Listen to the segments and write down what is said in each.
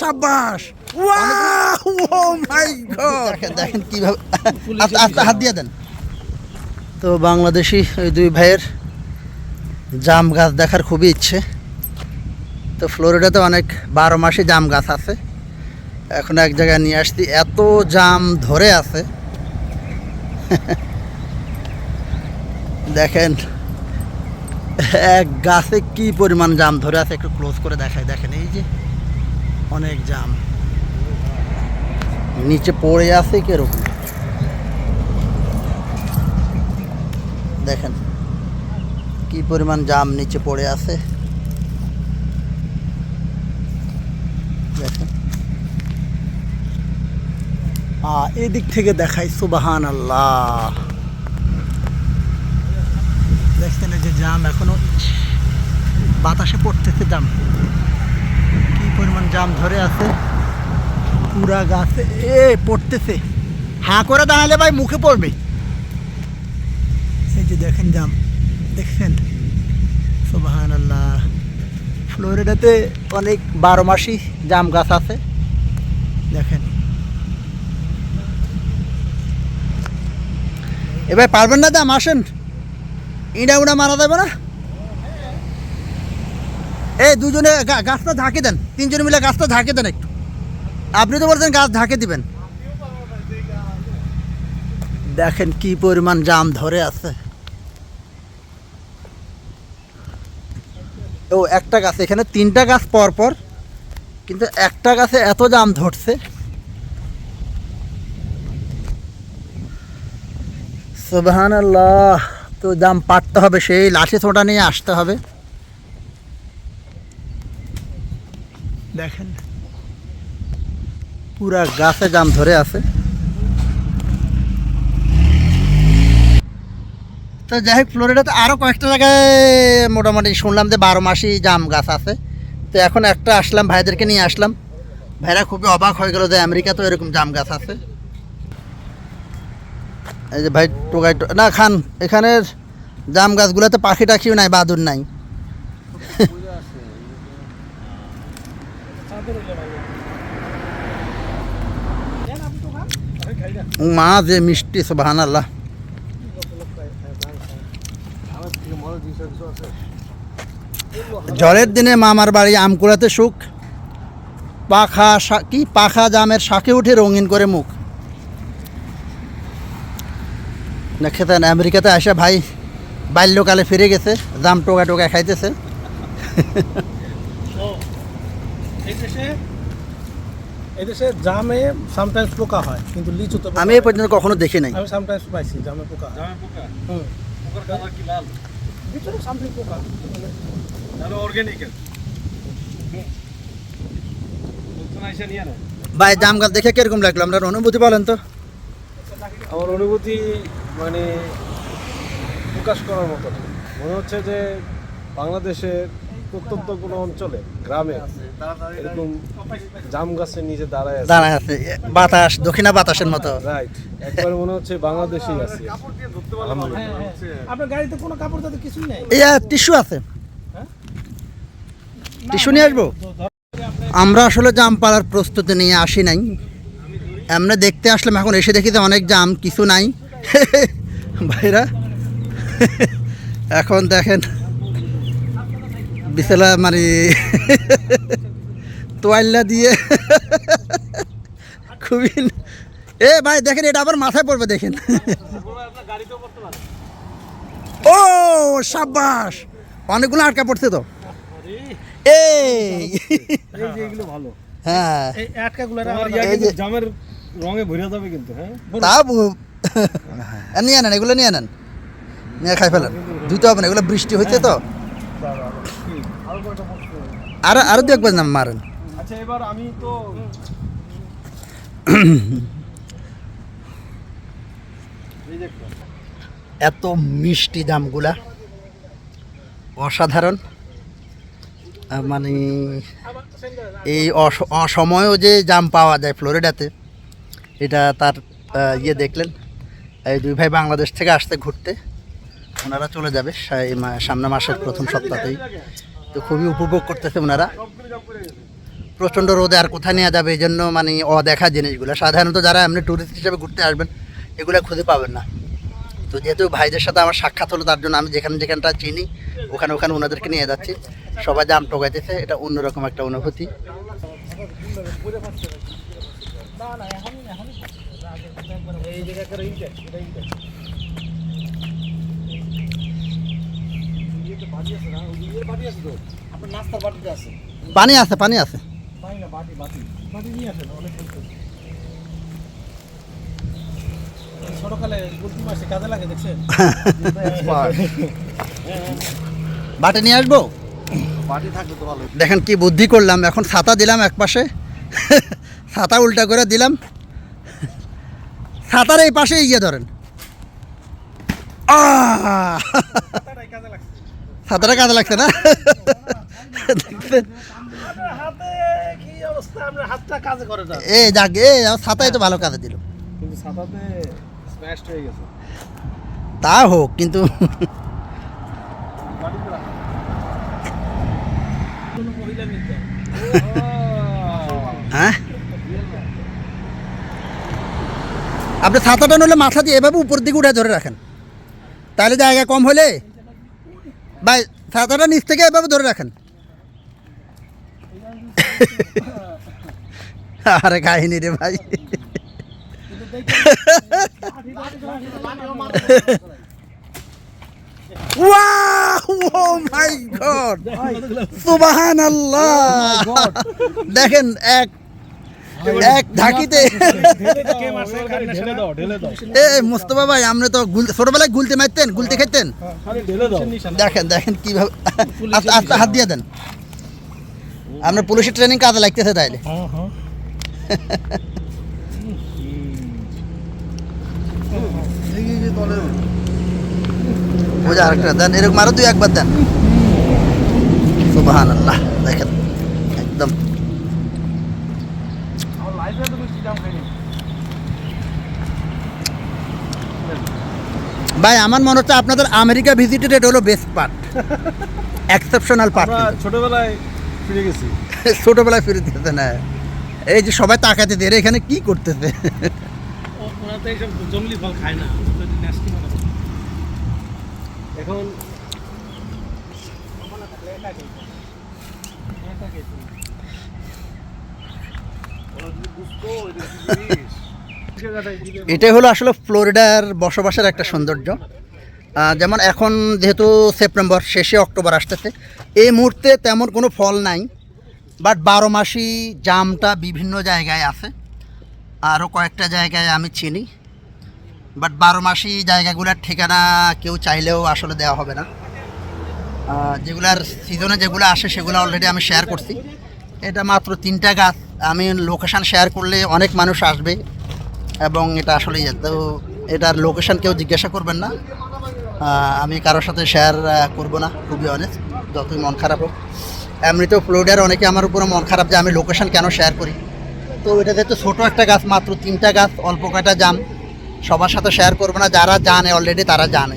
সাবাস ও মাই গড দেখেন কীভাবে আস্তে আস্তে হাত দিয়ে দেন। তো বাংলাদেশি ওই দুই ভাইয়ের জাম গাছ দেখার খুবই ইচ্ছে। তো ফ্লোরিডাতে অনেক বারো মাসে জাম গাছ আছে। এখন এক জায়গায় নিয়ে আসছি এত জাম ধরে আছে। দেখেন এক গাছে কি পরিমাণ জাম ধরে আছে একটু ক্লোজ করে দেখায় দেখেন এই যে অনেক জাম। নিচে পড়ে আছে কীরকম? দেখেন, কি পরিমাণ জাম নিচে পড়ে আছে। দেখেন। এদিক থেকে দেখাই সুবাহান আল্লাহ দেখছেন যে জাম এখনও, বাতাসে পড়তেছে জাম। পরিমাণ জাম ধরে আছে। পুরা গাছে, এ, পড়তেছে। হাঁ করে দাঁড়ালে ভাই মুখে পড়বে। এই যে দেখেন জাম, দেখছেন? সুবাহান আল্লাহ ফ্লোরিডাতে অনেক বারো মাসি জাম গাছ আছে। দেখেন। এবার পারবেন না দাম আসেন। ইঁড়া উড়া মারা যাবে না? এই দুজনে গাছটা ঢাকে দেন। তিনজনে মিলে গাছটা ঢাকে দেন একটু। আপনি তো বলছেন গাছ ঢাকে দিবেন। দেখেন কি পরিমাণ জাম ধরে আছে। ও, একটা গাছ, এখানে তিনটা গাছ পর পর, কিন্তু একটা গাছে এত জাম ধরছে। সুবহান আল্লাহ তো জাম পাটতে হবে, সেই লাঠি ছোটা নিয়ে আসতে হবে। দেখেন। পুরা গাছে জাম ধরে আছে। তো যাই হোক, ফ্লোরিডাতে আরও কয়েকটা জায়গায় মোটামুটি শুনলাম যে বারো মাসই জাম গাছ আছে। তো এখন একটা আসলাম, ভাইদেরকে নিয়ে আসলাম। ভাইরা খুবই অবাক হয়ে গেল যে আমেরিকা তো এরকম জাম গাছ আছে। এই যে ভাই, টোকাই না, খান, এখানের জাম গাছগুলোতে পাখি টাখিও নাই বাদুর নাই। মা যে মিষ্টি সুবাহান আল্লাহ দিনে মামার বাড়ি আম কুড়াতে সুখ পাখা কি পাখা জামের শাকে উঠে রঙিন করে মুখ খেতেন আমেরিকাতে আসা ভাই বাল্যকালে ফিরে গেছে জাম টোকা টোকা খাইতেছে এই দেশে জামে সামটাইমস পোকা হয় কিন্তু লিচুতে পোকা আমি এই পর্যন্ত কখনো দেখি নাই। আমি সামটাইমস পাইছি জামে পোকা। জামের পোকা? হুম। পোকার কালার কি লাল? লিচুতে সামথিং পোকা। তাহলে আইসা ভাই জাম গাছ দেখে কীরকম লাগল? আপনার অনুভূতি বলেন তো। আমার অনুভূতি মানে প্রকাশ করার মতো মনে হচ্ছে যে বাংলাদেশের প্রত্যন্ত কোনো অঞ্চলে গ্রামে এরকম জাম গাছের নিচে দাঁড়ায় আছে। দাঁড়ায় আছে বাতাস দক্ষিণা বাতাসের মতো। রাইট একবার মনে হচ্ছে বাংলাদেশেই আছে। আপনার গাড়িতে কোনো কাপড় তাতে কিছুই নাই? এই টিস্যু আছে। টিস্যু নিয়ে আসব? আমরা আসলে জাম পাড়ার প্রস্তুতি নিয়ে আসি নাই। আমরা দেখতে আসলাম এখন এসে দেখি যে অনেক জাম কিছু নাই। ভাইরা এখন দেখেন। বিছালা মারি তোয়াল্লা দিয়ে। খুবই এ ভাই দেখেন এটা আবার মাথায় পড়বে দেখেন। ও সাব্বাস। অনেকগুলো আটকা পড়ছে তো। এই। ভালো। হ্যাঁ। জামের রঙে ভরে যাবে কিন্তু হ্যাঁ? তা নিয়ে নেন এগুলো নিয়ে নেন নিয়ে খাই ফেলেন। ধুতে হবে না এগুলো বৃষ্টি হচ্ছে তো। আর আরও দু একবার নাম মারেন। আচ্ছা এবার আমি তো। এত মিষ্টি দামগুলা অসাধারণ। মানে এই অস- অসময়েও যে জাম পাওয়া যায় ফ্লোরিডাতে এটা তার ইয়ে দেখলেন। এই দুই ভাই বাংলাদেশ থেকে আসতে ঘুরতে ওনারা চলে যাবে সামনে মাসের প্রথম সপ্তাহতেই। তো খুবই উপভোগ করতেছে ওনারা। প্রচণ্ড রোদে আর কোথায় নেওয়া যাবে এই জন্য মানে অদেখা জিনিসগুলো। সাধারণত যারা এমনি ট্যুরিস্ট হিসেবে ঘুরতে আসবেন, এগুলো খুঁজে পাবেন না। তো যেহেতু ভাইদের সাথে আমার সাক্ষাৎ হলো, তার জন্য আমি যেখানে যেখানটা চিনি, ওখানে ওখানে ওনাদেরকে নিয়ে যাচ্ছি। সবাই জাম টোকাইতেছে এটা অন্যরকম একটা অনুভূতি। পানি আছে পানি আছে বাটে নিয়ে আসব? দেখেন কি বুদ্ধি করলাম এখন ছাতা দিলাম এক পাশে। ছাতা উল্টা করে দিলাম। ছাতার এই পাশে ইয়ে ধরেন! ছাতাটা কাজে লাগছে না? দেখছেন? এই যাক, এ ছাতাই তো ভালো কাজে দিল। তা হোক, কিন্তু হ্যাঁ? আপনি ছাতাটা নলে মাথা দিয়ে এভাবে উপর দিকে উঠে ধরে রাখেন। তাহলে জায়গা কম হলে ভাই ছাতাটা নিচ থেকে এভাবে ধরে রাখেন। আরে কাহিনী রে ভাই। গড সুবহানাল্লাহ। দেখেন এক এক ঢাকিতে। কে মারছে কারেন্টের ঢেলে সাথে? দাও ঢেলে দাও এ মোস্তফা ভাই আপনি তো ছোটবেলায় গুলতে মারতেন গুলতে খেতেন। খালি ঢেলে দাও নিশানা। দেখেন দেখেন কীভাবে আস্তে আস্তে হাত দিয়ে দেন। আপনার পুলিশের ট্রেনিং কাজে লাগতেছে তাইলে। হ্যাঁ হ্যাঁ বোঝা আরেকটা দেন এরকম আরও দুই একবার দেন। সুবাহান আল্লাহ দেখেন একদম আমার লাইফে তো বেশি দাম খাইনি ভাই আমার মনে হচ্ছে আপনাদের আমেরিকা ভিজিটেড এটা হলো বেস্ট পার্ট এক্সেপশনাল পার্ট ছোটবেলায় ফিরে গেছি। ছোটবেলায় ফিরে দিতেছে না। এই যে সবাই তাকাতে দিয়ে এখানে কি করতেছে? ও- ওরা তো এইসব জঙ্গলি ফল খায় না তো nasty করে। এখন এটাই হলো আসলে ফ্লোরিডার বসবাসের একটা সৌন্দর্য। যেমন এখন যেহেতু সেপ্টেম্বর, শেষে অক্টোবর আসতেছে, এই মুহূর্তে তেমন কোনো ফল নাই বাট বারো মাসি জামটা বিভিন্ন জায়গায় আছে, আরও কয়েকটা জায়গায় আমি চিনি বাট বারো মাসি জায়গাগুলোর ঠিকানা কেউ চাইলেও আসলে দেওয়া হবে না। যেগুলার সিজনে যেগুলো আসে সেগুলো অলরেডি আমি শেয়ার করছি। এটা মাত্র তিনটা গাছ। আমি লোকেশান শেয়ার করলে অনেক মানুষ আসবে এবং এটা আসলে ইয়ে, তো এটার লোকেশন কেউ জিজ্ঞাসা করবেন না। আমি কারোর সাথে শেয়ার করব না খুবই অনেস্ট যতই মন খারাপ হোক। এমনিতেও ফ্লোরিডার অনেকে আমার উপরে মন খারাপ যে আমি লোকেশান কেন শেয়ার করি। তো এটা যেহেতু ছোটো একটা গাছ মাত্র তিনটা গাছ অল্প কয়টা জাম সবার সাথে শেয়ার করব না যারা জানে অলরেডি তারা জানে।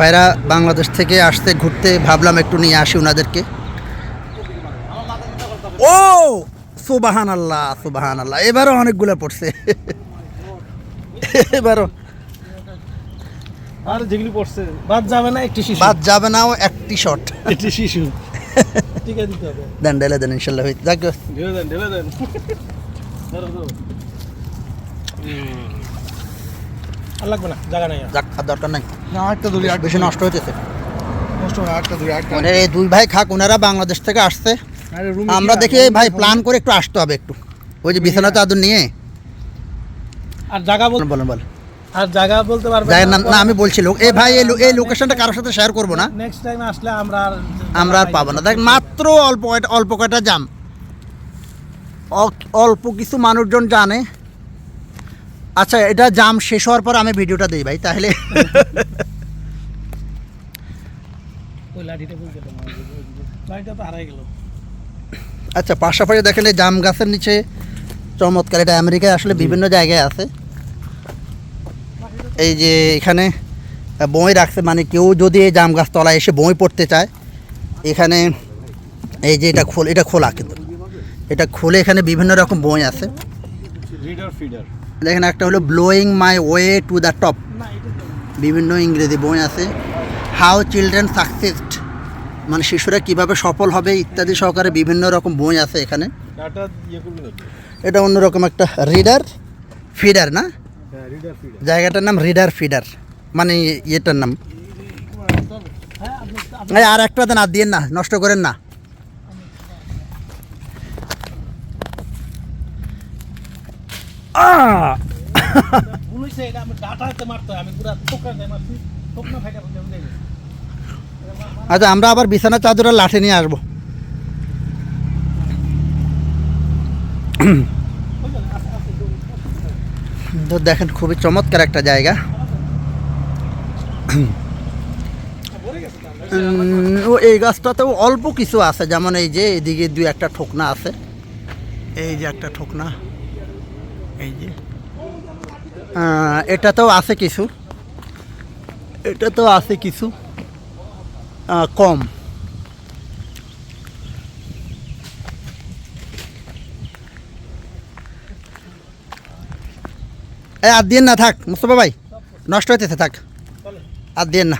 ভাইরা বাংলাদেশ থেকে আসতে ঘুরতে ভাবলাম একটু নিয়ে আসি ওনাদেরকে। ও সুবাহান আল্লাহ সুবাহান আল্লাহ এবারও অনেকগুলো পড়ছে। এবারও। আর যেগুলি পড়ছে বাদ যাবে না একটি শিশু। বাদ যাবে নাও একটি শট একটি শিশু। দিতে হবে। দেন ঢেলে দেন ইনশাল্লাহ। হইতে যাক ঢেলে দেন ঢেলে দেন। ধরো, ধরো। আর লাগবে না জায়গা নাই যাক আর দরকার নাই। না একটা ধরি বেশি নষ্ট হইতেছে। নষ্ট হয় একটা ধরি একটা মানে এই দুই ভাই খাক ওনারা বাংলাদেশ থেকে আসছে। আমরা দেখি এই ভাই প্ল্যান করে একটু আসতে হবে একটু। ওই যে বিছানা চাদর নিয়ে। আর জায়গা বল বলেন বলেন আর জায়গা বলতে পারবে জায়গার না আমি বলছি লোক এই ভাই এই লোকেশনটা কারোর সাথে শেয়ার করব না। নেক্সট টাইম আসলে আমরা আর আমরা আর পাবো না। দেখ মাত্র অল্প কয়টা অল্প কয়টা জাম। অল- অল্প কিছু মানুষজন জানে। আচ্ছা এটা জাম শেষ হওয়ার পর আমি ভিডিওটা দিই ভাই তাহলে। আচ্ছা পাশাপাশি দেখেন এই জাম গাছের নিচে চমৎকার এটা আমেরিকায় আসলে বিভিন্ন জায়গায় আছে। এই যে এখানে বই রাখছে মানে কেউ যদি এই জাম গাছ তলায় এসে বই পড়তে চায় এখানে এই যে এটা খোল এটা খোলা কিন্তু। এটা খুলে এখানে বিভিন্ন রকম বই আছে। রিডার ফিডার দেখেন একটা হলো blowing my way to the top বিভিন্ন ইংরেজি বই আছে হাউ চিলড্রেন সাকসেসড মানে শিশুরা কীভাবে সফল হবে ইত্যাদি সহকারে বিভিন্ন রকম বই আছে এখানে ইয়ে এটা অন্যরকম একটা রিডার ফিডার না হ্যাঁ জায়গাটার নাম রিডার ফিডার মানে ইয়েটার নাম আর একটা দেন আর দিয়েন না নষ্ট করেন না আহ! বুঝছে এটা আমি ডাটাতে মারতে হয় আমি পুরা ঠোকরাতে মারছি ঠোক না ফাইটা বুঝে বুঝে গেছে আচ্ছা আমরা আবার বিছানা চাদরের লাঠি নিয়ে আসব। তো দেখেন, খুবই চমৎকার একটা জায়গা। এই গাছটাতেও অল্প কিছু আছে, যেমন এই যে এদিকে দুই একটা ঠোকনা আছে। এই যে একটা ঠোকনা। এই যে। আহ, এটাতেও আছে কিছু। এটা তো আছে কিছু। কম। এ আর দিয়েন না থাক মুস্তফা ভাই নষ্ট হইতেছে থাক। আর দিয়েন না।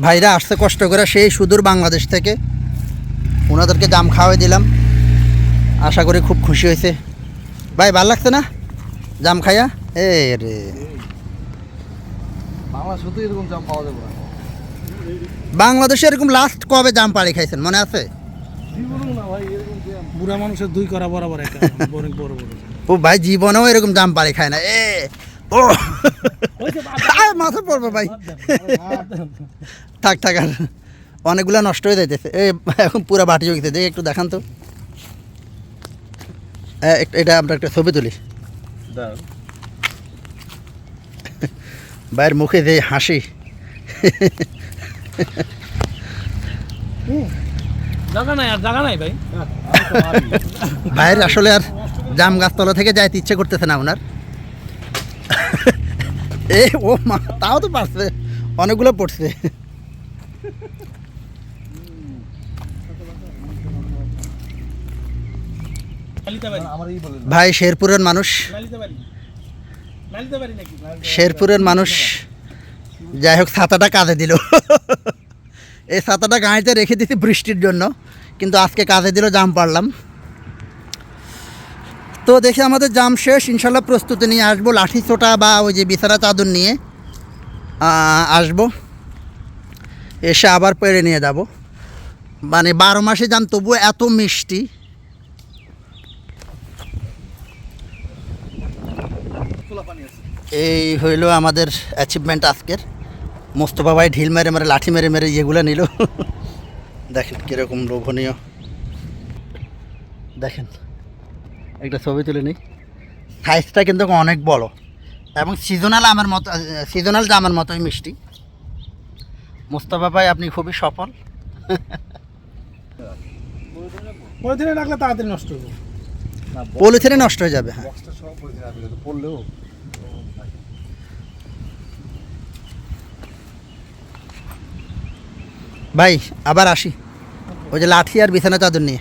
ভাইরা আসতে কষ্ট করে সেই সুদূর বাংলাদেশ থেকে। ওনাদেরকে দাম খাওয়াই দিলাম। আশা করি খুব খুশি হয়েছে। ভাই ভালো লাগছে না? জাম খাইয়া? এ রে। শুধু এরকম জাম পাওয়া যাবে বাংলাদেশে এরকম লাস্ট কবে জাম পাড়ি খাইছেন মনে আছে? জীবনও না ভাই এরকম জাম বুড়া মানুষের দুই করা বরাবর ও ভাই জীবনেও এরকম জাম পাড়ি খায় না। এ ও। মাথা পড়বে ভাই। থাক থাক আর অনেকগুলো নষ্ট হয়ে যাইতেছে। এ এখন পুরো বাটি জগিতে দেখে একটু দেখান তো। এটা আমরা একটা ছবি তুলি। ভাইয়ের মুখে যে হাসি। ভাইয়ের আসলে আর জাম গাছতলা থেকে যাইতে ইচ্ছে করতেছে না ওনার। এ ও মা তাও তো পারছে অনেকগুলো পড়ছে লালিতে পারি আমার এই বলে ভাই শেরপুরের মানুষ। শেরপুরের মানুষ। যাই হোক ছাতাটা কাজে দিল। এই ছাতাটা গাড়িতে রেখে দিছি বৃষ্টির জন্য কিন্তু আজকে কাজে দিল জাম পারলাম তো দেখি আমাদের জাম শেষ ইনশাল্লাহ প্রস্তুতি নিয়ে আসব লাঠি ছোটা বা ওই যে বিছানা চাদর নিয়ে আসব। এসে আবার পেরে নিয়ে যাব। মানে বারো মাসে জাম তবুও এত মিষ্টি। এই হইল আমাদের অ্যাচিভমেন্ট আজকের। মোস্তফা ভাই ঢিল মেরে মেরে লাঠি মেরে মেরে ইয়েগুলো নিল। দেখেন কীরকম লোভনীয়। দেখেন একটা ছবি তুলে নিই। সাইজটা কিন্তু অনেক বড় এবং সিজনাল আমার মতো সিজনাল জামার মতোই মিষ্টি। মোস্তফা ভাই আপনি খুবই সফল। পরে রাখলে তাড়াতাড়ি নষ্ট হবে পলিথিনে নষ্ট হয়ে যাবে হ্যাঁ। পড়লেও ভাই, আবার আসি। ওই যে লাঠি আর বিছানা চাদর নিয়ে।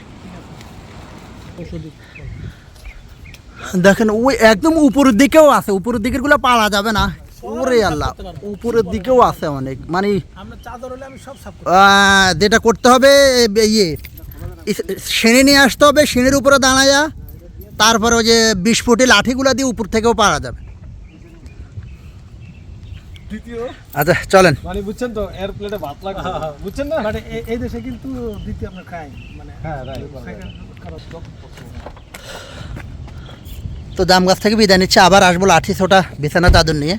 দেখেন, ওই একদম উপরের দিকেও আছে। উপরের দিকেরগুলো পারা যাবে না। ওরে আল্লাহ, উপরের দিকেও আছে অনেক। মানে যেটা করতে হবে ইয়ে সিঁড়ি নিয়ে আসতে হবে সিঁড়ির উপরে দাঁড়ায়া, তারপরে ওই যে বিশ ফুটি লাঠিগুলো দিয়ে উপর থেকেও পারা যাবে। দ্বিতীয়। আচ্ছা চলেন। মানে বুঝছেন তো এর প্লেটে ভাত লাগবে। বুঝছেন না? মানে এই দেশে কিন্তু দ্বিতীয় আপনার খাই। মানে হ্যাঁ, তো। দাম গাছ থেকে বিদায় নিচ্ছে। আবার আসব লাঠি ছোটা বিছানা চাদর নিয়ে।